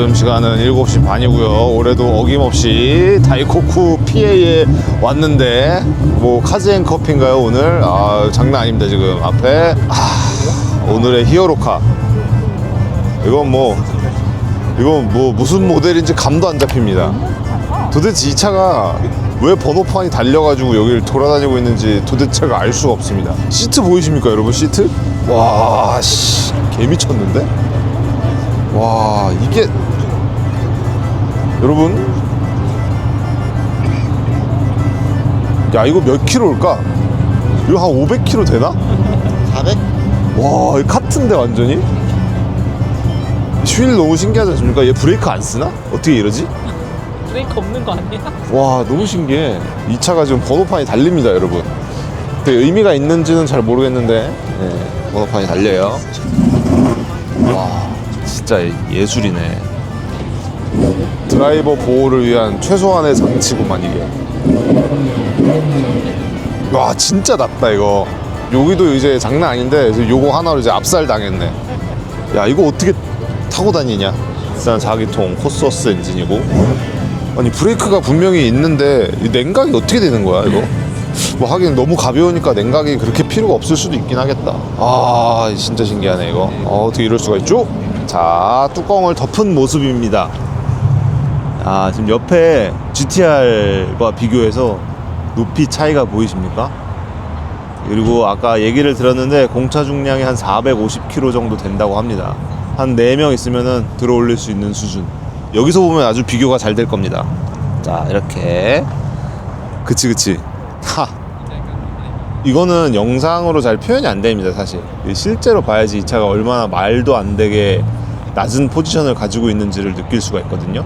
지금 시간은 7시 반이고요. 올해도 어김없이 다이코쿠 PA에 왔는데 뭐 카즈앤 커피인가요 오늘? 아 장난 아닙니다 지금 앞에 아, 오늘의 히어로카 이건 뭐 이건 뭐 무슨 모델인지 감도 안 잡힙니다. 도대체 이 차가 왜 번호판이 달려가지고 여기를 돌아다니고 있는지 도대체가 알 수가 없습니다. 시트 보이십니까, 여러분? 시트? 와, 씨, 개 미쳤는데? 와, 이게 여러분, 야 이거 몇 킬로일까? 이거 한 500킬로 되나? 400? 와, 이 카트인데 완전히? 휠 너무 신기하지 않습니까? 얘 브레이크 안 쓰나? 어떻게 이러지? 브레이크 없는 거 아니야? 와 너무 신기해 이 차가 지금 번호판이 달립니다 여러분 근데 의미가 있는지는 잘 모르겠는데 네, 번호판이 달려요 와 진짜 예술이네 드라이버 보호를 위한 최소한의 장치구만 이게 와 진짜 낮다 이거 여기도 이제 장난 아닌데 요거 하나로 이제 압살 당했네 야 이거 어떻게 타고 다니냐 일단 자기통 코스워스 엔진이고 아니 브레이크가 분명히 있는데 이 냉각이 어떻게 되는 거야 이거? 뭐 하긴 너무 가벼우니까 냉각이 그렇게 필요가 없을 수도 있긴 하겠다. 아 진짜 신기하네 이거. 어, 어떻게 이럴 수가 있죠? 자 뚜껑을 덮은 모습입니다. 아 지금 옆에 GTR과 비교해서 높이 차이가 보이십니까? 그리고 아까 얘기를 들었는데 공차 중량이 한 450kg 정도 된다고 합니다. 한 4명 있으면은 들어 올릴 수 있는 수준. 여기서 보면 아주 비교가 잘 될 겁니다. 자, 이렇게. 그치, 그치. 하. 이거는 영상으로 잘 표현이 안 됩니다, 사실. 실제로 봐야지 이 차가 얼마나 말도 안 되게 낮은 포지션을 가지고 있는지를 느낄 수가 있거든요.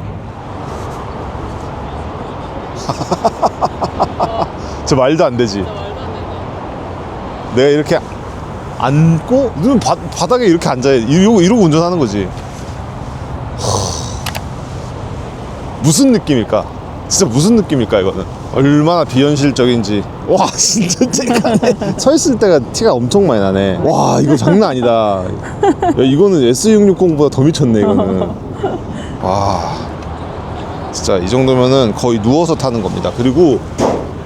저 말도 안 되지. 내가 이렇게 앉고 눈 바, 바닥에 이렇게 앉아야 이러고 이러고 운전하는 거지. 무슨 느낌일까? 진짜 무슨 느낌일까 이거는? 얼마나 비현실적인지. 와 진짜 쨍하네. 서 있을 때가 티가 엄청 많이 나네. 와 이거 장난 아니다. 야, 이거는 S660보다 더 미쳤네 이거는. 와 진짜 이 정도면은 거의 누워서 타는 겁니다. 그리고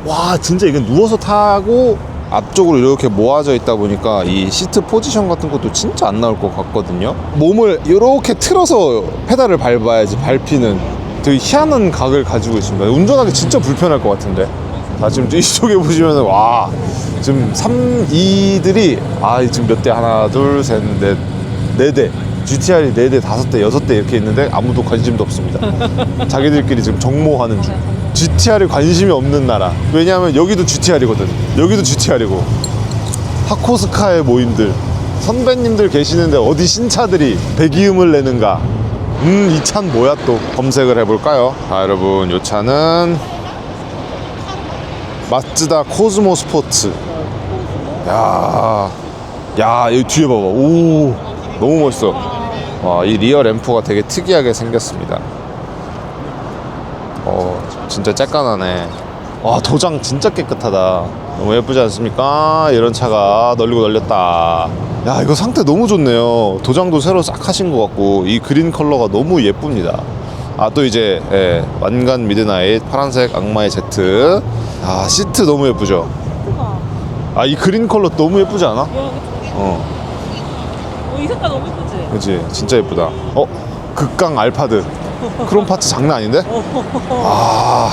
와 진짜 이건 누워서 타고 앞쪽으로 이렇게 모아져 있다 보니까 이 시트 포지션 같은 것도 진짜 안 나올 것 같거든요. 몸을 이렇게 틀어서 페달을 밟아야지 밟히는 되게 희한한 각을 가지고 있습니다. 운전하기 진짜 불편할 것 같은데. 자 지금 이쪽에 보시면은 와 지금 3, 2들이 아 지금 몇 대 하나 둘 셋 넷 네 대. GTR이 4대, 5대, 6대 이렇게 있는데 아무도 관심도 없습니다. 자기들끼리 지금 정모하는 중. GTR에 관심이 없는 나라. 왜냐하면 여기도 GTR이거든. 여기도 GTR이고. 하코스카의 모임들. 선배님들 계시는데 어디 신차들이 배기음을 내는가. 음, 이 차는 뭐야 또. 검색을 해볼까요? 자, 여러분, 이 차는 마츠다 코스모 스포츠. 야, 야, 여기 뒤에 봐봐. 오, 너무 멋있어. 와, 이 리어 램프가 되게 특이하게 생겼습니다. 어, 진짜 쬐깐하네. 와, 도장 진짜 깨끗하다. 너무 예쁘지 않습니까? 이런 차가 널리고 널렸다. 야, 이거 상태 너무 좋네요. 도장도 새로 싹 하신 것 같고, 이 그린 컬러가 너무 예쁩니다. 아, 또 이제, 예, 완간 미드나잇, 파란색 악마의 제트. 아, 시트 너무 예쁘죠? 아, 이 그린 컬러 너무 예쁘지 않아? 어, 어, 이 색깔 너무 예쁘지? 그치. 진짜 예쁘다. 어, 극강 알파드. 크롬 파츠 장난 아닌데? 아.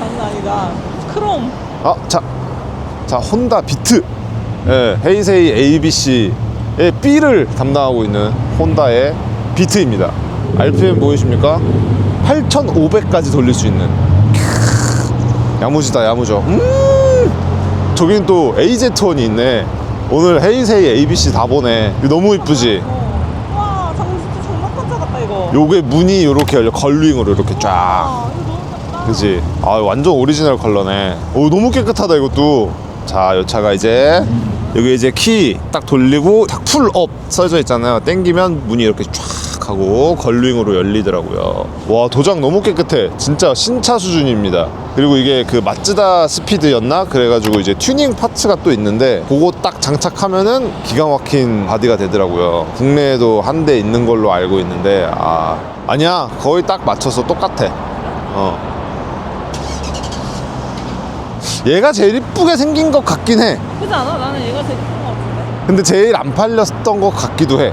장난 아니다. 크롬. 아, 자, 자 혼다 비트, 예, 헤이세이 ABC의 B를 담당하고 있는 혼다의 비트입니다. RPM 보이십니까? 8,500까지 돌릴 수 있는. 캬, 야무지다, 야무져. 음, 저긴 또 AZ1이 있네. 오늘 헤이세이 ABC 다 보네. 너무 이쁘지? 어. 와, 장진 정말 깜짝 같다, 이거. 요게 문이 이렇게 열려 걸링으로 이렇게 쫙. 그지? 아 완전 오리지널 컬러네. 오 너무 깨끗하다 이것도. 자, 요 차가 이제 여기 이제 키 딱 돌리고 딱 풀업 써져 있잖아요. 땡기면 문이 이렇게 쫙 하고 걸링으로 열리더라고요. 와 도장 너무 깨끗해. 진짜 신차 수준입니다. 그리고 이게 그 마츠다 스피드였나? 그래가지고 이제 튜닝 파츠가 또 있는데 그거 딱 장착하면은 기가 막힌 바디가 되더라고요. 국내에도 한 대 있는 걸로 알고 있는데 아 아니야 거의 딱 맞춰서 똑같아. 어. 얘가 제일 이쁘게 생긴 것 같긴 해. 그지 않아? 나는 얘가 제일 예쁜 것 같은데. 근데 제일 안 팔렸던 것 같기도 해.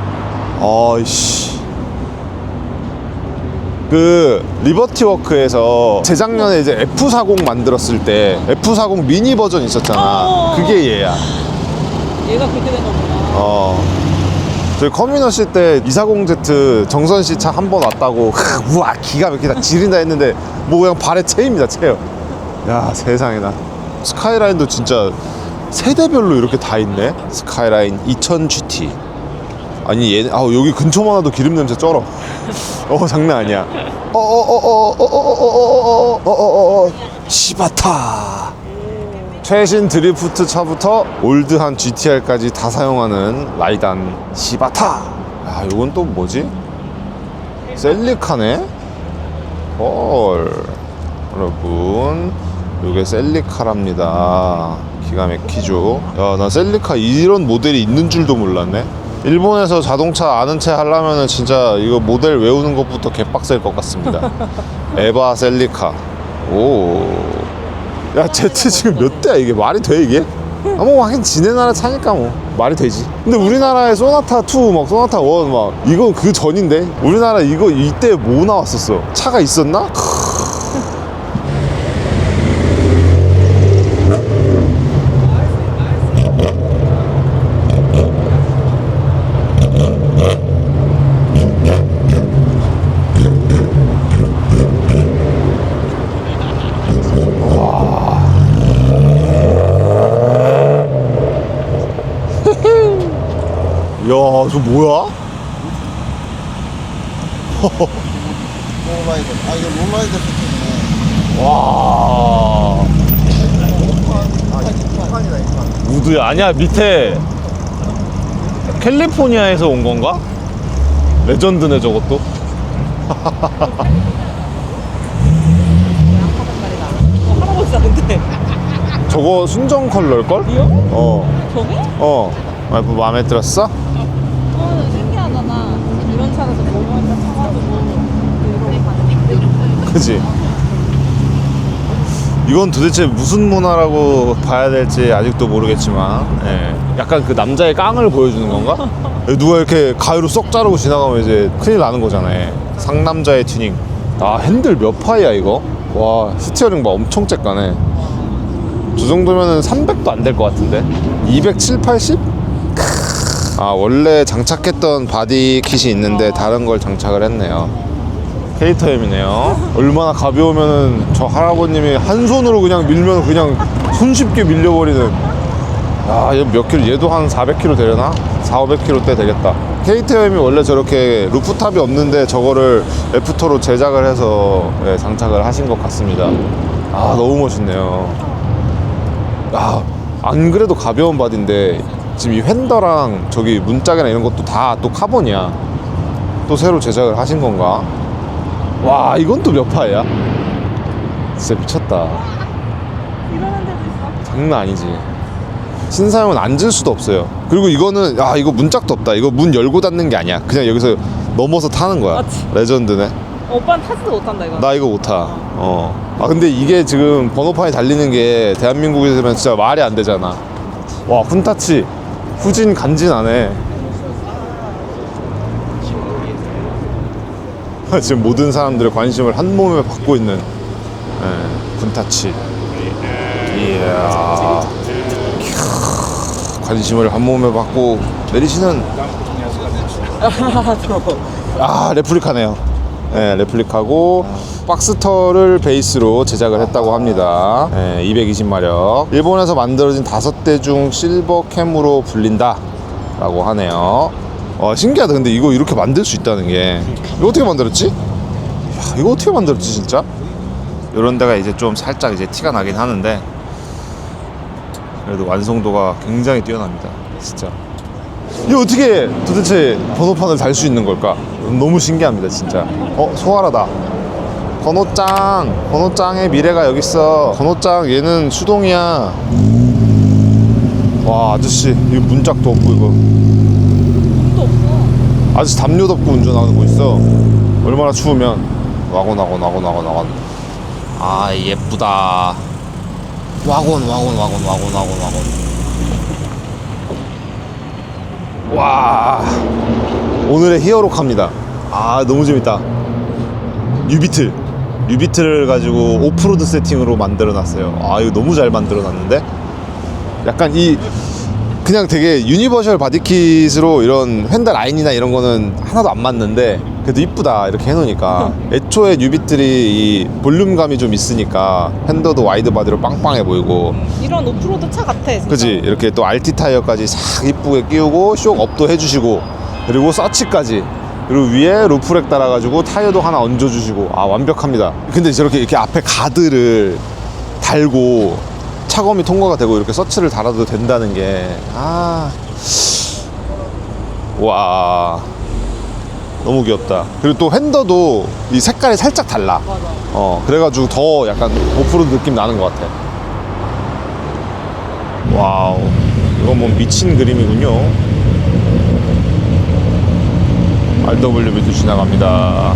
아이씨. 그 리버티 워크에서 재작년에 이제 F40 만들었을 때 F40 미니 버전 있었잖아. 어. 그게 얘야. 얘가 그렇게 된 거구나. 어. 저희 커뮤너시 때 240Z 정선 씨 차 한 번 왔다고 우와 기가 막히다 지린다 했는데 뭐 그냥 발에 채입니다 채요. 야 세상에나 스카이라인도 진짜 세대별로 이렇게 다 있네. 스카이라인 2000 GT. 아니 얘 아, 여기 근처만 와도 기름 냄새 쩔어. 어 장난 아니야. 시바타. 최신 드리프트 차부터 올드한 GTR까지 다 사용하는 라이단 시바타. 야, 이건 또 뭐지? 셀리카네? 헐. 여러분, 이게 셀리카랍니다. 기가 막히죠? 야, 나 셀리카 이런 모델이 있는 줄도 몰랐네. 일본에서 자동차 아는 체 하려면은 진짜 이거 모델 외우는 것부터 개빡셀 것 같습니다. 에바 셀리카. 오. 야, 제트 지금 몇 대야 이게 말이 돼 이게? 아, 뭐 하긴 지네 나라 차니까 뭐 말이 되지. 근데 우리나라에 소나타 2, 막 소나타 1, 막 이건 그 전인데 우리나라 이거 이때 뭐 나왔었어? 차가 있었나? 야, 저 뭐야? 아 이거 모바이드 세팅이네. 와. 아 이판이다 이판. 우드야 아니야 밑에 캘리포니아에서 온 건가? 레전드네 저것도 어, 할아버지다 근데. 저거 순정 컬러일걸? 리오? 어 저게? 어. 와이프 마음에 들었어? 어 신기하잖아. 이런 차에서 보면 차가지고 이렇게 그지? 이건 도대체 무슨 문화라고 봐야 될지 아직도 모르겠지만 예. 약간 그 남자의 깡을 보여주는 건가? 누가 이렇게 가위로 쏙 자르고 지나가면 이제 큰일 나는 거잖아요 상남자의 튜닝 아 핸들 몇 파이야 이거? 와 스티어링 봐 엄청 쬐까네 저 정도면은 300도 안 될 것 같은데 207, 80? 아 원래 장착했던 바디 킷이 있는데 다른 걸 장착을 했네요 케이터엠이네요 얼마나 가벼우면은 저 할아버님이 한 손으로 그냥 밀면 그냥 손쉽게 밀려버리는 야, 얘몇 킬로? 얘도 한 400kg 되려나? 4, 500kg대 되겠다. KTM이 원래 저렇게 루프탑이 없는데 저거를 F토로 제작을 해서 예, 장착을 하신 것 같습니다. 아, 너무 멋있네요. 아, 안 그래도 가벼운 바디인데 지금 이 휀더랑 저기 문짝이나 이런 것도 다 또 카본이야. 또 새로 제작을 하신 건가? 와, 이건 또 몇 파야? 진짜 미쳤다. 이러는 데도 있어. 장난 아니지. 신사용은 앉을 수도 없어요. 그리고 이거는 아 이거 문짝도 없다. 이거 문 열고 닫는 게 아니야. 그냥 여기서 넘어서 타는 거야. 맞지. 레전드네. 오빠는 타지도 못한다 이거. 나 이거 못 타. 어. 아 근데 이게 지금 번호판이 달리는 게 대한민국에서는 진짜 말이 안 되잖아. 와 훈타치 후진 간지나네. 지금 모든 사람들의 관심을 한 몸에 받고 있는 예, 훈타치. 이야. 캬, 관심을 한 몸에 받고 내리시는 아 레플리카네요. 네, 레플리카고 박스터를 베이스로 제작을 했다고 합니다. 네, 220마력. 일본에서 만들어진 다섯 대 중 실버 캠으로 불린다라고 하네요. 와 신기하다. 근데 이거 이렇게 만들 수 있다는 게 이거 어떻게 만들었지? 야, 이거 어떻게 만들었지 진짜? 이런 데가 이제 좀 살짝 이제 티가 나긴 하는데 그래도 완성도가 굉장히 뛰어납니다. 진짜. 이거 어떻게 도대체 번호판을 달 수 있는 걸까? 너무 신기합니다, 진짜. 어, 소화라다. 번호짱, 번호짱의 미래가 여기 있어. 번호짱, 얘는 수동이야. 와, 아저씨, 이거 문짝도 없고 이거. 아저씨 담요 덮고 운전하는 거 있어. 얼마나 추우면 와곤 와곤 와곤 와곤 와곤. 아 예쁘다. 와곤 와곤 와곤 와곤 와곤 와곤. 와 오늘의 히어로카입니다. 아 너무 재밌다. 유비틀 유비틀을 가지고 오프로드 세팅으로 만들어 놨어요. 아 이거 너무 잘 만들어 놨는데 약간 이 그냥 되게 유니버셜 바디킷으로 이런 휀다 라인이나 이런 거는 하나도 안 맞는데 그래도 이쁘다 이렇게 해놓으니까 애초에 뉴비들이 이 볼륨감이 좀 있으니까 핸더도 와이드 바디로 빵빵해 보이고 이런 오프로드 차 같아. 진짜. 그지 이렇게 또 알티 타이어까지 싹 이쁘게 끼우고 쇼 업도 해주시고 그리고 서치까지 그리고 위에 루프렉 달아가지고 타이어도 하나 얹어주시고 아 완벽합니다 근데 저렇게 이렇게 앞에 가드를 달고 차검이 통과가 되고 이렇게 서치를 달아도 된다는 게 아. 와. 너무 귀엽다. 그리고 또 핸더도 이 색깔이 살짝 달라. 어 그래가지고 더 약간 오프로드 느낌 나는 것 같아. 와우. 이건 뭐 미친 그림이군요. RWB도 지나갑니다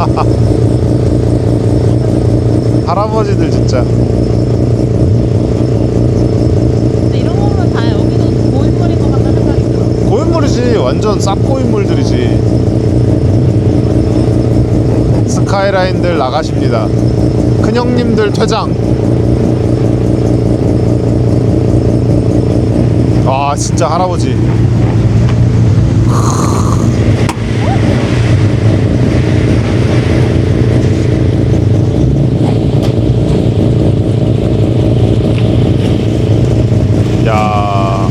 할아버지들 진짜. 근데 이런 거 보면 다 여기도 고인물인 것 같다는 생각이 들어. 고인물이지. 완전 쌉고인물들이지. 스카이라인들 나가십니다. 큰형님들 퇴장. 아 진짜 할아버지 야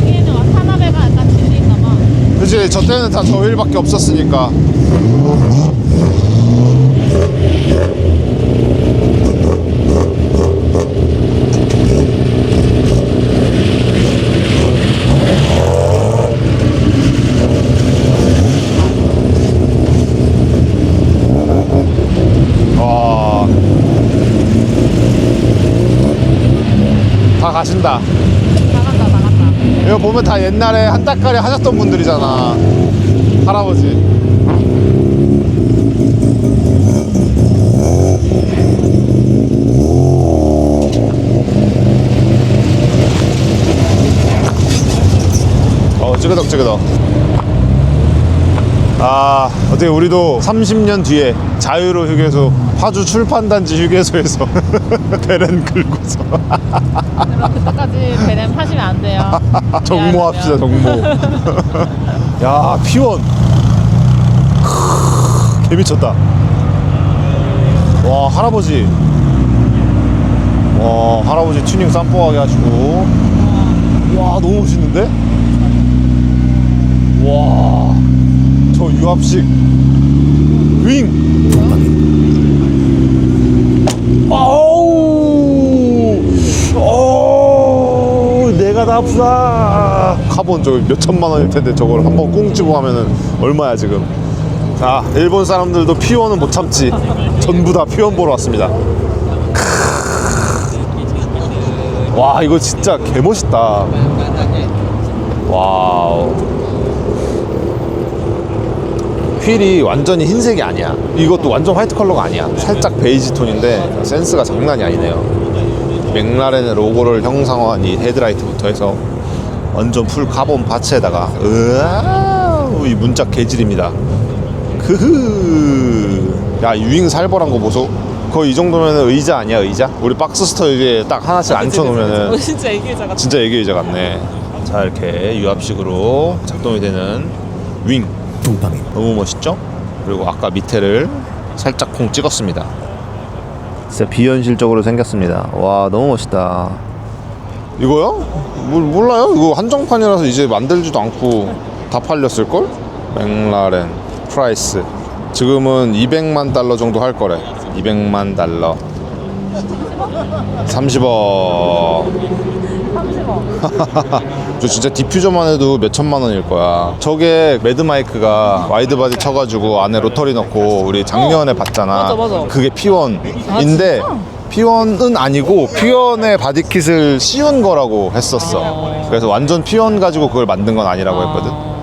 여기에는 와타나베가 약간 진리인가 봐. 그치 저 때는 다 저 일밖에 없었으니까 와. 다 가신다. 나간다, 나간다. 이거 보면 다 옛날에 한따까리 하셨던 분들이잖아. 할아버지. 어, 찌그덕 찌그덕. 아, 어떻게 우리도 30년 뒤에 자유로 휴게소, 파주 출판단지 휴게소에서 배렌 긁고서. 그때까지 배렘 하시면 안 돼요. 정모합시다 정모. 야 피원. 크, 개미쳤다. 와 할아버지. 와 할아버지 튜닝 쌈뽕하게 하시고. 와 너무 멋있는데 유압식 윙. 아우. 오 내가 다 아프다. 카본 저거 몇 천만 원일 텐데 저걸 한번 꽁치고 하면은 얼마야 지금? 자 일본 사람들도 피원은 못 참지. 전부 다 피원 보러 왔습니다. 와 이거 진짜 개멋있다. 와우 휠이 완전히 흰색이 아니야. 이것도 완전 화이트 컬러가 아니야. 살짝 베이지 톤인데 센스가 장난이 아니네요. 맥라렌의 로고를 형상화한 이 헤드라이트부터 해서 완전 풀 카본 파츠에다가 으아 이 문짝 개질입니다. 크흐 야 유잉 살벌한 거 보소. 거의 이 정도면 의자 아니야 의자? 우리 박스 스터 이게 딱 하나씩 앉혀놓으면은 어, 진짜 애기자 같아. 진짜 애기 의자 같네. 자 이렇게 유압식으로 작동이 되는 윙 뚱땅이 너무 멋있죠? 그리고 아까 밑에를 살짝 콩 찍었습니다 진짜 비현실적으로 생겼습니다 와 너무 멋있다 이거요? 뭘 몰라요? 이거 한정판이라서 이제 만들지도 않고 다 팔렸을 걸? 맥라렌 프라이스 지금은 200만 달러 정도 할 거래 200만 달러 30억 30원. 저 진짜 디퓨저만 해도 몇 천만 원일 거야. 저게 매드마이크가 와이드 바디 쳐가지고 안에 로터리 넣고 우리 작년에 봤잖아. 맞아, 맞아. 그게 P1인데 진짜? P1은 아니고 P1의 바디킷을 씌운 거라고 했었어. 아. 그래서 완전 P1 가지고 그걸 만든 건 아니라고 했거든.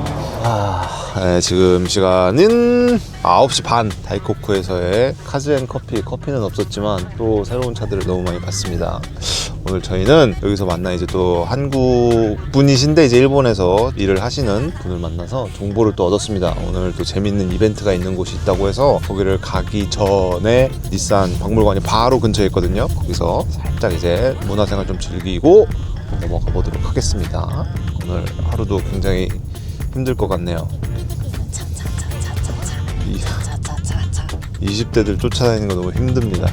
네, 지금 시간은 9시 반 다이코쿠에서의 카즈앤 커피 커피는 없었지만 또 새로운 차들을 너무 많이 봤습니다. 오늘 저희는 여기서 만나 이제 또 한국 분이신데 이제 일본에서 일을 하시는 분을 만나서 정보를 또 얻었습니다. 오늘 또 재밌는 이벤트가 있는 곳이 있다고 해서 거기를 가기 전에 닛산 박물관이 바로 근처에 있거든요. 거기서 살짝 이제 문화생활 좀 즐기고 넘어가 보도록 하겠습니다. 오늘 하루도 굉장히 힘들 것 같네요. 이- 20대들 쫓아다니는 거 너무 힘듭니다.